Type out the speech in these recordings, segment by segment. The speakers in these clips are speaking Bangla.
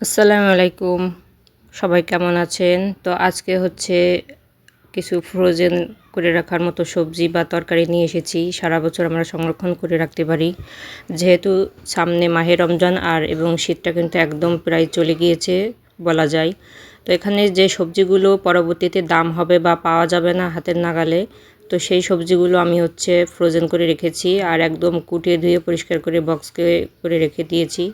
আসসালামু আলাইকুম। সবাই কেমন আছেন? তো আজকে হচ্ছে কিছু ফ্রোজেন করে রাখার মতো সবজি বা তরকারি নিয়ে এসেছি। সারা বছর আমরা সংরক্ষণ করে রাখতে পারি। যেহেতু সামনে মাহে রমজান আর এবং শীতটা কিন্তু একদম প্রায় চলে গিয়েছে বলা যায়। তো এখানে যে সবজিগুলো পরবর্তীতে দাম হবে বা পাওয়া যাবে না হাতের নাগালে, তো সেই সবজিগুলো আমি হচ্ছে ফ্রোজেন করে রেখেছি। আর একদম কুটিয়ে ধুয়ে পরিষ্কার করে বক্সকে করে রেখে দিয়েছি।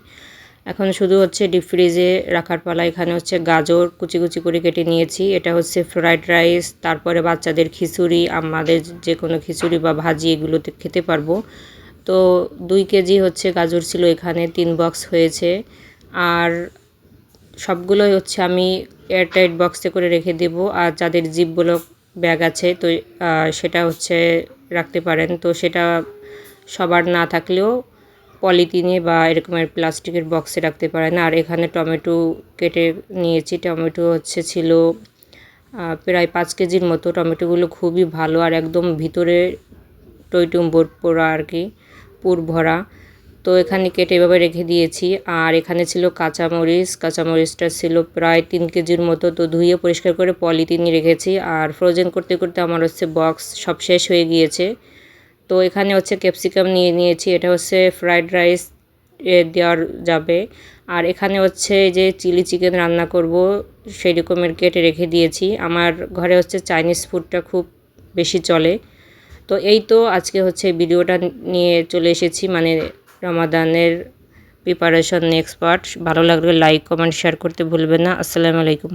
এখন শুধু হচ্ছে ডিপ ফ্রিজে রাখার পালা, এখানে হচ্ছে গাজর কুচি কুচি করে কেটে নিয়েছি। এটা হচ্ছে ফ্রাইড রাইস তারপরে বাচ্চাদের খিচুড়ি, আমাদের যে কোনো খিচুড়ি বা ভাজি এগুলোতে খেতে পারব। তো দুই কেজি হচ্ছে গাজর ছিল এখানে, তিন বক্স হয়েছে। আর সবগুলোই হচ্ছে আমি এয়ারটাইট বক্সে করে রেখে দেব। আর যাদের জিপগুলো ব্যাগ আছে, তো সেটা হচ্ছে রাখতে পারেন। তো সেটা সবার না থাকলেও পলিথিনে বা এরকমের প্লাস্টিকের বক্সে রাখতে পারেন আর এখানে টমেটো কেটে নিয়েছি। টমেটো হচ্ছে ছিল প্রায় পাঁচ কেজির মতো। টমেটোগুলো খুবই ভালো আর একদম ভিতরে টইটুম্বর পোড়া আর কি, পুর ভরা। তো এখানে কেটে এভাবে রেখে দিয়েছি। আর এখানে ছিল কাঁচামরিচ। কাঁচামরিচটা ছিল প্রায় তিন কেজির মতো। তো ধুয়ে পরিষ্কার করে পলিথিনে রেখেছি। আর ফ্রোজেন করতে করতে আমার হচ্ছে বক্স সব শেষ হয়ে গিয়েছে। তো এখানে হচ্ছে ক্যাপসিকাম নিয়ে নিয়েছি, এটা হচ্ছে ফ্রাইড রাইস দেওয়ার যাবে। আর এখানে হচ্ছে যে চিলি চিকেন রান্না করব সেই রকমের কেটে রেখে দিয়েছি। আমার ঘরে হচ্ছে চাইনিজ ফুডটা খুব বেশি চলে। তো এই তো আজকে হচ্ছে ভিডিওটা নিয়ে চলে এসেছি মানে রমাদানের প্রিপারেশন নেক্সট পার্ট ভালো লাগলে লাইক কমেন্ট শেয়ার করতে ভুলবেন না। আসসালামু আলাইকুম।